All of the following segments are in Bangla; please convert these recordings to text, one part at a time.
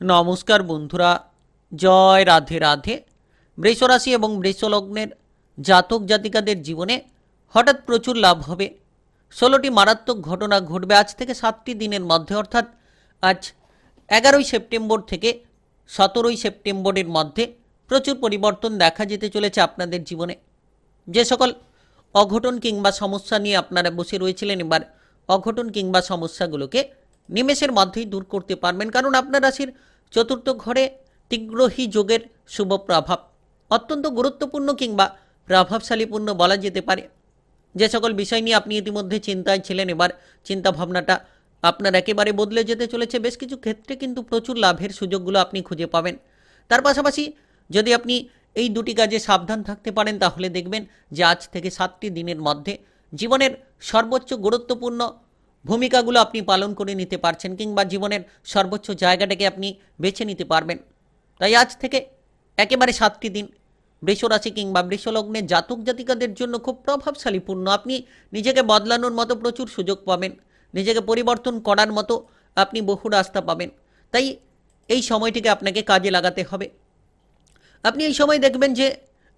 নমস্কার বন্ধুরা, জয় রাধে রাধে। বৃষরাশি এবং বৃষলগ্নের জাতক জাতিকাদের জীবনে হঠাৎ প্রচুর লাভ হবে। ষোলোটি মারাত্মক ঘটনা ঘটবে আজ থেকে সাতটি দিনের মধ্যে, অর্থাৎ আজ এগারোই সেপ্টেম্বর থেকে সতেরোই সেপ্টেম্বরের মধ্যে প্রচুর পরিবর্তন দেখা যেতে চলেছে আপনাদের জীবনে। যে সকল অঘটন কিংবা সমস্যা নিয়ে আপনারা বসে রয়েছিলেন, এবার অঘটন কিংবা সমস্যাগুলোকে নিমেষের মধ্যেই দূর করতে পারবেন, কারণ আপনার রাশির চতুর্থ ঘরে তীগ্রহী যোগের শুভ প্রভাব। অত্যন্ত গুরুত্বপূর্ণ কিংবা প্রভাবশালীপূর্ণ বলা যেতে পারে। যে সকল বিষয় নিয়ে আপনি ইতিমধ্যে চিন্তায় ছিলেন, এবার চিন্তা ভাবনাটা আপনার একেবারে বদলে যেতে চলেছে। বেশ কিছু ক্ষেত্রে কিন্তু প্রচুর লাভের সুযোগগুলো আপনি খুঁজে পাবেন। তার পাশাপাশি যদি আপনি এই দুটি কাজে সাবধান থাকতে পারেন, তাহলে দেখবেন যে আজ থেকে সাতটি দিনের মধ্যে জীবনের সর্বোচ্চ গুরুত্বপূর্ণ ভূমিকাগুলো আপনি পালন করে নিতে পারছেন কিংবা জীবনের সর্বোচ্চ জায়গাটাকে আপনি বেছে নিতে পারবেন। তাই আজ থেকে একেবারে সাতটি দিন বৃষরাশি কিংবা বৃষলগ্নের জাতক জাতিকাদের জন্য খুব প্রভাবশালীপূর্ণ আপনি নিজেকে বদলানোর মতো প্রচুর সুযোগ পাবেন। নিজেকে পরিবর্তন করার মতো আপনি বহু রাস্তা পাবেন। তাই এই সময়টিকে আপনাকে কাজে লাগাতে হবে। আপনি এই সময় দেখবেন যে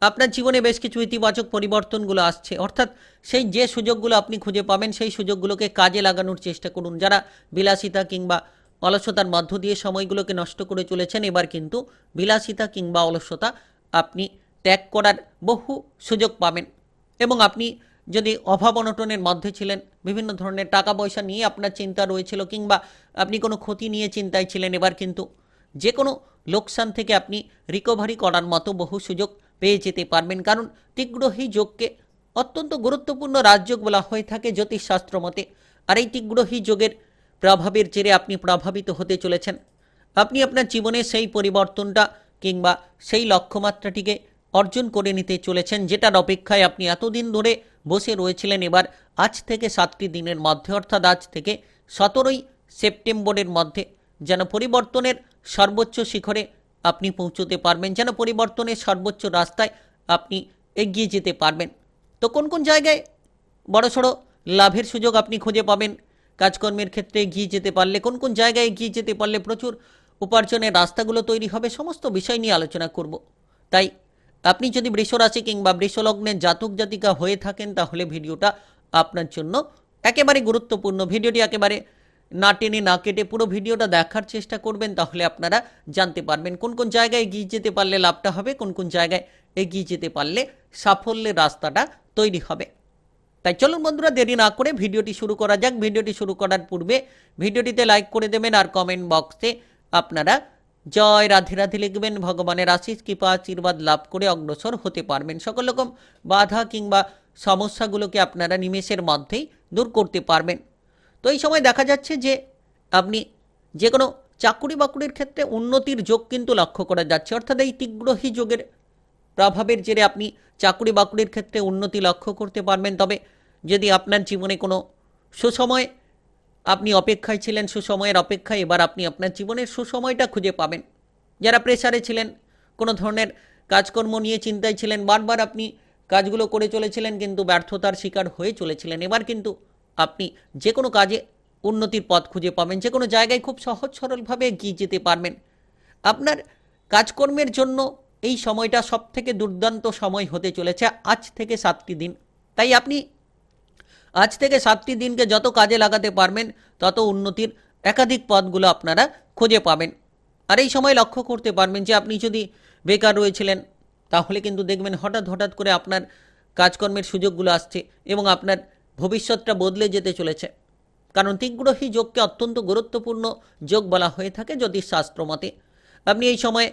আপনার জীবনে বেশ কিছু ইতিবাচক পরিবর্তনগুলো আসছে। অর্থাৎ সেই যে সুযোগগুলো আপনি খুঁজে পাবেন, সেই সুযোগগুলোকে কাজে লাগানোর চেষ্টা করুন। যারা বিলাসিতা কিংবা অলসতার মধ্য দিয়ে সময়গুলোকে নষ্ট করে চলেছেন, এবার কিন্তু বিলাসিতা কিংবা অলসতা আপনি ত্যাগ করার বহু সুযোগ পাবেন। এবং আপনি যদি অভাব অনটনের মধ্যে ছিলেন, বিভিন্ন ধরনের টাকা পয়সা নিয়ে আপনার চিন্তা রয়েছিল কিংবা আপনি কোনো ক্ষতি নিয়ে চিন্তায় ছিলেন, এবার কিন্তু যে কোনো লোকসান থেকে আপনি রিকভারি করার মতো বহু সুযোগ পেয়ে যেতে পারবেন। কারণ তীগ্রহী যোগকে অত্যন্ত গুরুত্বপূর্ণ রাজযোগ বলা হয়ে থাকে জ্যোতিষশাস্ত্র মতে। আর এই তীগ্রহী যোগের প্রভাবের জেরে আপনি প্রভাবিত হতে চলেছেন। আপনি আপনার জীবনে সেই পরিবর্তনটা কিংবা সেই লক্ষ্যমাত্রাটিকে অর্জন করে নিতে চলেছেন, যেটার অপেক্ষায় আপনি এতদিন ধরে বসে রয়েছিলেন। এবার আজ থেকে সাতটি দিনের মধ্যে, অর্থাৎ আজ থেকে সতেরোই সেপ্টেম্বরের মধ্যে যেন পরিবর্তনের সর্বোচ্চ শিখরে আপনি পৌঁছতে পারবেন, যেন পরিবর্তনের সর্বোচ্চ রাস্তায় আপনি এগিয়ে যেতে পারবেন। তো কোন কোন জায়গায় বড়সড় লাভের সুযোগ আপনি খুঁজে পাবেন? কাজকর্মের ক্ষেত্রে এগিয়ে যেতে পারলে, কোন কোন জায়গায় এগিয়ে যেতে পারলে প্রচুর উপার্জনের রাস্তাগুলো তৈরি হবে, সমস্ত বিষয় নিয়ে আলোচনা করব। তাই আপনি যদি বৃষরাশি কিংবা বৃষলগ্নের জাতক জাতিকা হয়ে থাকেন, তাহলে ভিডিওটা আপনার জন্য একেবারে গুরুত্বপূর্ণ। ভিডিওটি একেবারে না টেনে না কেটে পুরো ভিডিওটা দেখার চেষ্টা করবেন, তাহলে আপনারা জানতে পারবেন কোন কোন জায়গায় এগিয়ে যেতে পারলে লাভটা হবে, কোন কোন জায়গায় এগিয়ে যেতে পারলে সাফল্যের রাস্তাটা তৈরি হবে। তাই চলুন বন্ধুরা, দেরি না করে ভিডিওটি শুরু করা যাক। ভিডিওটি শুরু করার পূর্বে ভিডিওটিতে লাইক করে দেবেন আর কমেন্ট বক্সে আপনারা জয় রাধে রাধে লিখবেন। ভগবানের আশিস কৃপা, আশীর্বাদ লাভ করে অগ্রসর হতে পারবেন। সকল রকম বাধা কিংবা সমস্যাগুলোকে আপনারা নিমেষের মধ্যেই দূর করতে পারবেন। তো এই সময় দেখা যাচ্ছে যে আপনি যে কোনো চাকুরি বাকুরির ক্ষেত্রে উন্নতির যোগ কিন্তু লক্ষ্য করা যাচ্ছে। অর্থাৎ এই তীগ্রহী যোগের প্রভাবের জেরে আপনি চাকুরি বাকুরির ক্ষেত্রে উন্নতি লক্ষ্য করতে পারবেন। তবে যদি আপনার জীবনে কোনো সুসময় আপনি অপেক্ষায় ছিলেন, সুসময়ের অপেক্ষায় এবার আপনি আপনার জীবনের সুসময়টা খুঁজে পাবেন। যারা প্রেসারে ছিলেন, কোনো ধরনের কাজকর্ম নিয়ে চিন্তায় ছিলেন, বারবার আপনি কাজগুলো করে চলেছিলেন, কিন্তু ব্যর্থতার শিকার হয়ে চলেছিলেন। এবার কিন্তু আপনি যে কোনো কাজে উন্নতির পথ খুঁজে পাবেন, যে কোনো জায়গায় খুব সহজ সরলভাবে এগিয়ে যেতে পারবেন। আপনার কাজকর্মের জন্য এই সময়টা সব থেকে দুর্দান্ত সময় হতে চলেছে আজ থেকে সাতটি দিন। তাই আপনি আজ থেকে সাতটি দিনকে যত কাজে লাগাতে পারবেন, তত উন্নতির একাধিক পথগুলো আপনারা খুঁজে পাবেন। আর এই সময় লক্ষ্য করতে পারবেন যে আপনি যদি বেকার রয়েছিলেন, তাহলে কিন্তু দেখবেন হঠাৎ হঠাৎ করে আপনার কাজকর্মের সুযোগগুলো আসছে এবং আপনার ভবিষ্যৎটা বদলে যেতে চলেছে। কারণ তীগ্রহী যোগকে অত্যন্ত গুরুত্বপূর্ণ যোগ বলা হয়ে থাকে জ্যোতিষশাস্ত্র মতে আপনি এই সময়ে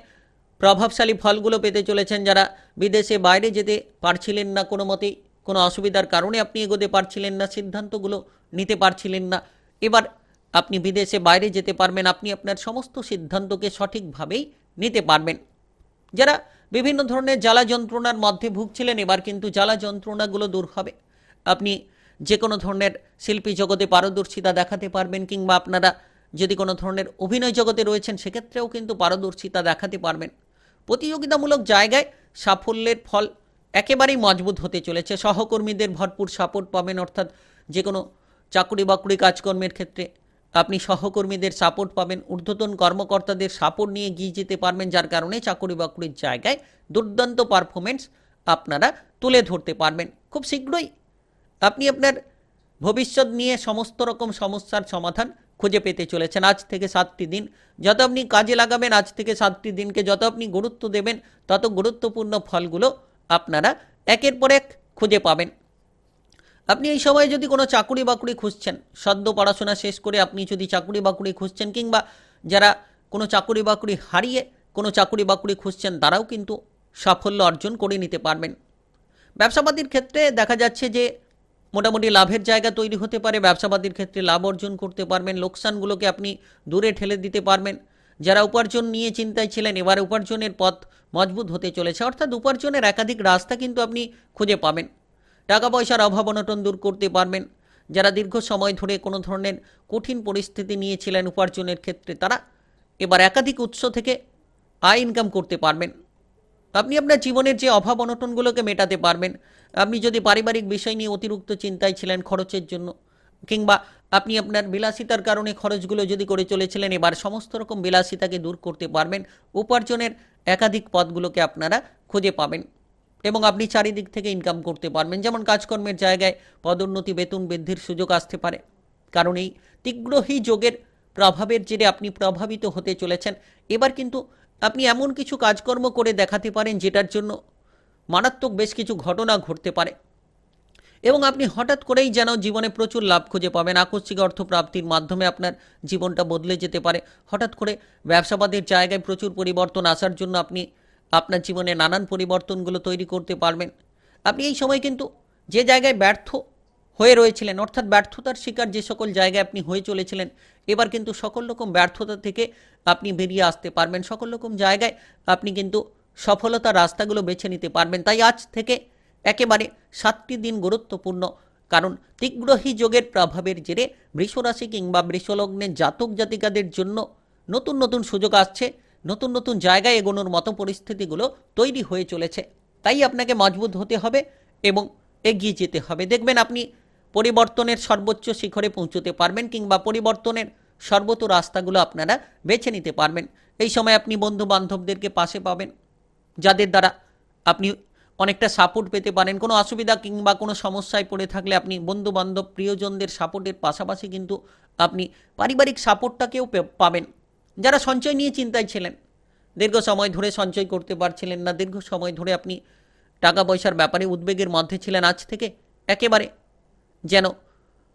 প্রভাবশালী ফলগুলো পেতে চলেছেন যারা বিদেশে বাইরে যেতে পারছিলেন না কোনো মতেই। কোনো অসুবিধার কারণে আপনি এগোতে পারছিলেন না, সিদ্ধান্তগুলো নিতে পারছিলেন না। এবার আপনি বিদেশে বাইরে যেতে পারবেন, আপনি আপনার সমস্ত সিদ্ধান্তকে সঠিকভাবেই নিতে পারবেন। যারা বিভিন্ন ধরনের জ্বালা যন্ত্রণার মধ্যে ভুগছিলেন, এবার কিন্তু জ্বালা যন্ত্রণাগুলো দূর হবে। আপনি যে কোনো ধরনের শিল্পী জগতে পারদর্শিতা দেখাতে পারবেন কিংবা আপনারা যদি কোনো ধরনের অভিনয় জগতে রয়েছেন, সেক্ষেত্রেও কিন্তু পারদর্শিতা দেখাতে পারবেন। প্রতিযোগিতামূলক জায়গায় সাফল্যের ফল একেবারেই মজবুত হতে চলেছে। সহকর্মীদের ভরপুর সাপোর্ট পাবেন, অর্থাৎ যে কোনো চাকুরি বাকুরি কাজকর্মের ক্ষেত্রে আপনি সহকর্মীদের সাপোর্ট পাবেন, ঊর্ধ্বতন কর্মকর্তাদের সাপোর্ট নিয়ে গিয়ে যেতে পারবেন, যার কারণে চাকরি বাকরির জায়গায় দুর্দান্ত পারফরমেন্স আপনারা তুলে ধরতে পারবেন। খুব শীঘ্রই আপনি আপনার ভবিষ্যৎ নিয়ে সমস্ত রকম সমস্যার সমাধান খুঁজে পেতে চলেছেন। আজ থেকে সাতটি দিন। যত আপনি কাজে লাগাবেন, আজ থেকে সাতটি দিনকে যত আপনি গুরুত্ব দেবেন, তত গুরুত্বপূর্ণ ফলগুলো আপনারা একের পর এক খুঁজে পাবেন। আপনি এই সময় যদি কোনো চাকুরি বাকুরি খুঁজছেন, সদ্য পড়াশোনা শেষ করে আপনি যদি চাকুরি বাকুরি খুঁজছেন কিংবা যারা কোনো চাকুরি বাকুরি হারিয়ে কোনো চাকুরি বাকুরি খুঁজছেন, তারাও কিন্তু সাফল্য অর্জন করে নিতে পারবেন। ব্যবসাপাতির ক্ষেত্রে দেখা যাচ্ছে যে মোটামুটি লাভের জায়গা তৈরি হতে পারে, ব্যবসাবাদীর ক্ষেত্রে লাভ অর্জন করতে পারবেন, লোকসানগুলোকে আপনি দূরে ঠেলে দিতে পারবেন। যারা উপার্জন নিয়ে চিন্তায় ছিলেন, এবার উপার্জনের পথ মজবুত হতে চলেছে। অর্থাৎ উপার্জনের একাধিক রাস্তা কিন্তু আপনি খুঁজে পাবেন। টাকা পয়সার অভাব অনটন দূর করতে পারবেন। যারা দীর্ঘ সময় ধরে কোনো ধরনের কঠিন পরিস্থিতি নিয়েছিলেন উপার্জনের ক্ষেত্রে, তারা এবার একাধিক উৎস থেকে আয় ইনকাম করতে পারবেন। আপনি আপনার জীবনের যে অভাব অনটনগুলোকে মেটাতে পারবেন। আপনি যদি পারিবারিক বিষয় নিয়ে অতিরিক্ত চিন্তায় ছিলেন খরচের জন্য, কিংবা আপনি আপনার বিলাসিতার কারণে খরচগুলো যদি করে চলেছিলেন, এবার সমস্ত রকম বিলাসিতাকে দূর করতে পারবেন। উপার্জনের একাধিক পথগুলোকে আপনারা খুঁজে পাবেন এবং আপনি চারিদিক থেকে ইনকাম করতে পারবেন। যেমন কাজকর্মের জায়গায় পদোন্নতি, বেতন বৃদ্ধির সুযোগ আসতে পারে। কারণ এই তীগ্রহী যোগের প্রভাবের জেরে আপনি প্রভাবিত হতে চলেছেন। এবার কিন্তু আপনি এমন কিছু কাজকর্ম করে দেখাতে পারেন যেটার জন্য মারাত্মক বেশ কিছু ঘটনা ঘটতে পারে। এবং আপনি হঠাৎ করেই যেন জীবনে প্রচুর লাভ খুঁজে পাবেন, আকস্মিক অর্থ প্রাপ্তির মাধ্যমে আপনার জীবনটা বদলে যেতে পারে। হঠাৎ করে ব্যবসাবাদের জায়গায় প্রচুর পরিবর্তন আসার জন্য আপনি আপনার জীবনে নানান পরিবর্তনগুলো তৈরি করতে পারবেন। আপনি এই সময় কিন্তু যে জায়গায় ব্যর্থ হয়ে রয়েছিলেন, অর্থাৎ ব্যর্থতার শিকার যে সকল জায়গায় আপনি হয়ে চলেছিলেন এবার কিন্তু সকল রকম ব্যর্থতা থেকে আপনি বেরিয়ে আসতে পারবেন। সকল রকম জায়গায় আপনি কিন্তু সফলতার রাস্তাগুলো বেছে নিতে পারবেন। তাই আজ থেকে একেবারে সাতটি দিন গুরুত্বপূর্ণ। কারণ তীগ্রহী যোগের প্রভাবের জেরে বৃষরাশি কিংবা বৃষলগ্নের জাতক জাতিকাদের জন্য নতুন নতুন সুযোগ আসছে। নতুন নতুন জায়গায় এগোনোর মতো পরিস্থিতিগুলো তৈরি হয়ে চলেছে। তাই আপনাকে মজবুত হতে হবে এবং এগিয়ে যেতে হবে। দেখবেন আপনি পরিবর্তনের সর্বোচ্চ শিখরে পৌঁছতে পারবেন কিংবা পরিবর্তনের সর্বত রাস্তাগুলো আপনারা বেছে নিতে পারবেন। এই সময় আপনি বন্ধু বান্ধবদেরকে পাশে পাবেন, যাদের দ্বারা আপনি অনেকটা সাপোর্ট পেতে পারেন। কোনো অসুবিধা কিংবা কোনো সমস্যায় পড়ে থাকলে আপনি বন্ধু বান্ধব প্রিয়জনদের সাপোর্টের পাশাপাশি কিন্তু আপনি পারিবারিক সাপোর্টটাকেও পাবেন। যারা সঞ্চয় নিয়ে চিন্তায় ছিলেন, দীর্ঘ সময় ধরে সঞ্চয় করতে পারছিলেন না, দীর্ঘ সময় ধরে আপনি টাকা পয়সার ব্যাপারে উদ্বেগের মধ্যে ছিলেন, আজ থেকে একেবারে যেন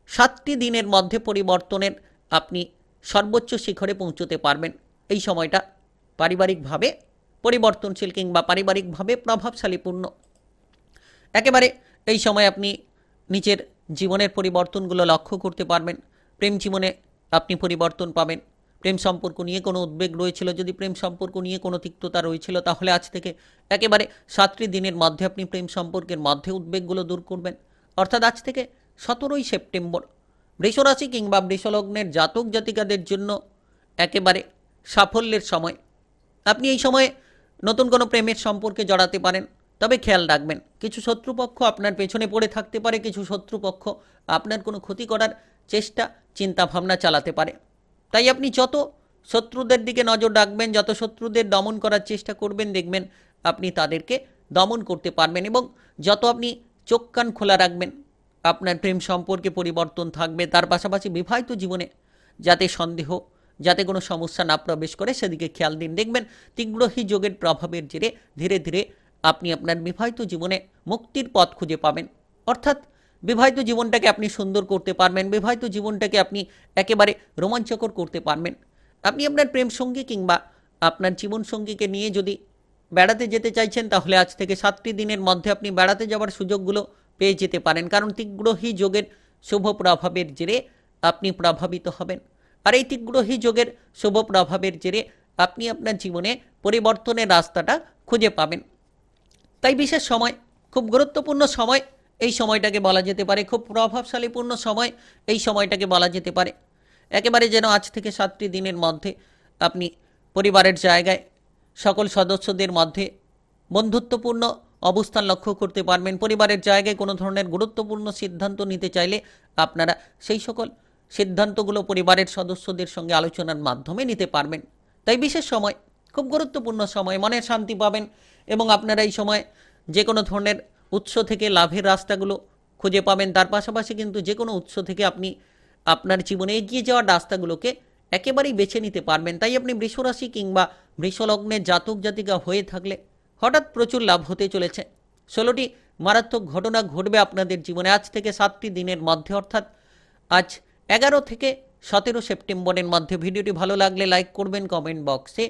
সাতটি দিনের মধ্যে পরিবর্তনের আপনি সর্বোচ্চ শিখরে পৌঁছতে পারবেন। এই সময়টা পারিবারিকভাবে পরিবর্তনশীল কিংবা পারিবারিকভাবে প্রভাবশালীপূর্ণ। একেবারে এই সময় আপনি নিজের জীবনের পরিবর্তনগুলো লক্ষ্য করতে পারবেন। প্রেম জীবনে আপনি পরিবর্তন পাবেন। প্রেম সম্পর্ক নিয়ে কোনো উদ্বেগ রয়েছিল। যদি প্রেম সম্পর্ক নিয়ে কোনো তিক্ততা রয়েছিল, তাহলে আজ থেকে একেবারে সাতটি দিনের মধ্যে আপনি প্রেম সম্পর্কের মধ্যে উদ্বেগগুলো দূর করবেন। অর্থাৎ আজ থেকে সতেরোই সেপ্টেম্বর। বৃষরাশি কিংবা বৃষলগ্নের জাতক জাতিকাদের জন্য একেবারে সাফল্যের সময়। আপনি এই সময়ে নতুন কোনো প্রেমের সম্পর্কে জড়াতে পারেন, তবে খেয়াল রাখবেন, কিছু শত্রুপক্ষ আপনার পেছনে পড়ে থাকতে পারে, কিছু শত্রুপক্ষ আপনার কোনো ক্ষতি করার চেষ্টা চিন্তা ভাবনা চালাতে পারে। তাই আপনি যত শত্রুদের দিকে নজর রাখবেন, যত শত্রুদের দমন করার চেষ্টা করবেন, দেখবেন আপনি তাদেরকে দমন করতে পারবেন এবং যত আপনি চোখ কান খোলা রাখবেন আপনার প্রেম সম্পর্কে পরিবর্তন থাকবে, তার পাশাপাশি বিবাহিত জীবনে যাতে সন্দেহ, যাতে কোনো সমস্যা না প্রবেশ করে, সেদিকে খেয়াল দিন। দেখবেন তীব্রহী যোগের প্রভাবের জেরে ধীরে ধীরে আপনি আপনার বিবাহিত জীবনে মুক্তির পথ খুঁজে পাবেন। অর্থাৎ বিবাহিত জীবনটাকে আপনি সুন্দর করতে পারবেন, বিবাহিত জীবনটাকে আপনি একেবারে রোমাঞ্চকর করতে পারবেন। আপনি আপনার প্রেম সঙ্গী কিংবা আপনার জীবন সঙ্গীকে নিয়ে যদি বেড়াতে যেতে চাইছেন, তাহলে আজ থেকে সাতটি দিনের মধ্যে আপনি বেড়াতে যাওয়ার সুযোগগুলো পেয়ে যেতে পারেন। কারণ তীগ্রহী যোগের শুভ প্রভাবের জেরে আপনি প্রভাবিত হবেন। আর এই তীগ্রহী যোগের শুভ প্রভাবের জেরে আপনি আপনার জীবনে পরিবর্তনের রাস্তাটা খুঁজে পাবেন। তাই বিশেষ সময়, খুব গুরুত্বপূর্ণ সময় এই সময়টাকে বলা যেতে পারে। খুব প্রভাবশালীপূর্ণ সময় এই সময়টাকে বলা যেতে পারে। একেবারে যেন আজ থেকে সাতটি দিনের মধ্যে আপনি পরিবারের জায়গায়, সকল সদস্যদের মধ্যে বন্ধুত্বপূর্ণ অবস্থান লক্ষ্য করতে পারবেন। পরিবারের জায়গায় কোনো ধরনের গুরুত্বপূর্ণ সিদ্ধান্ত নিতে চাইলে আপনারা সেই সকল সিদ্ধান্তগুলো পরিবারের সদস্যদের সঙ্গে আলোচনার মাধ্যমে নিতে পারবেন। তাই বিশেষ সময়, খুব গুরুত্বপূর্ণ সময়, মনের শান্তি পাবেন এবং আপনারা এই সময় যে কোনো ধরনের উৎস থেকে লাভের রাস্তাগুলো খুঁজে পাবেন। তার পাশাপাশি কিন্তু যে কোনো উৎস থেকে আপনি আপনার জীবনে এগিয়ে যাওয়ার রাস্তাগুলোকে একেবারেই বেছে নিতে পারবেন। তাই আপনি বৃষরাশি কিংবা বৃষলগ্নের জাতক জাতিকা হয়ে থাকলে হঠাৎ প্রচুর লাভ হতে চলেছে। ষোলোটি মারাত্মক ঘটনা ঘটবে আপনাদের জীবনে। আজ থেকে সাতটি দিনের মধ্যে, অর্থাৎ আজ এগারো থেকে সতেরো সেপ্টেম্বরের মধ্যে। ভিডিওটি ভালো লাগলে লাইক করবেন, কমেন্ট বক্সে।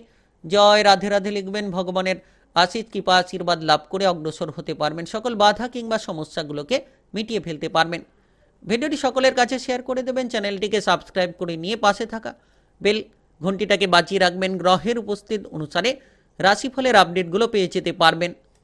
জয় রাধে রাধে লিখবেন, ভগবানের আশিস কৃপা, আশীর্বাদ লাভ করে অগ্রসর হতে পারবেন। সকল বাধা কিংবা সমস্যাগুলোকে মিটিয়ে ফেলতে পারবেন। ভিডিওটি সকলের কাছে শেয়ার করে দেবেন, চ্যানেলটিকে সাবস্ক্রাইব করে নিয়ে পাশে থাকা বেল ঘন্টিটাকে বাঁচিয়ে রাখবেন। গ্রহের উপস্থিত অনুসারে রাশিফলের আপডেটগুলো পেয়ে যেতে পারবেন।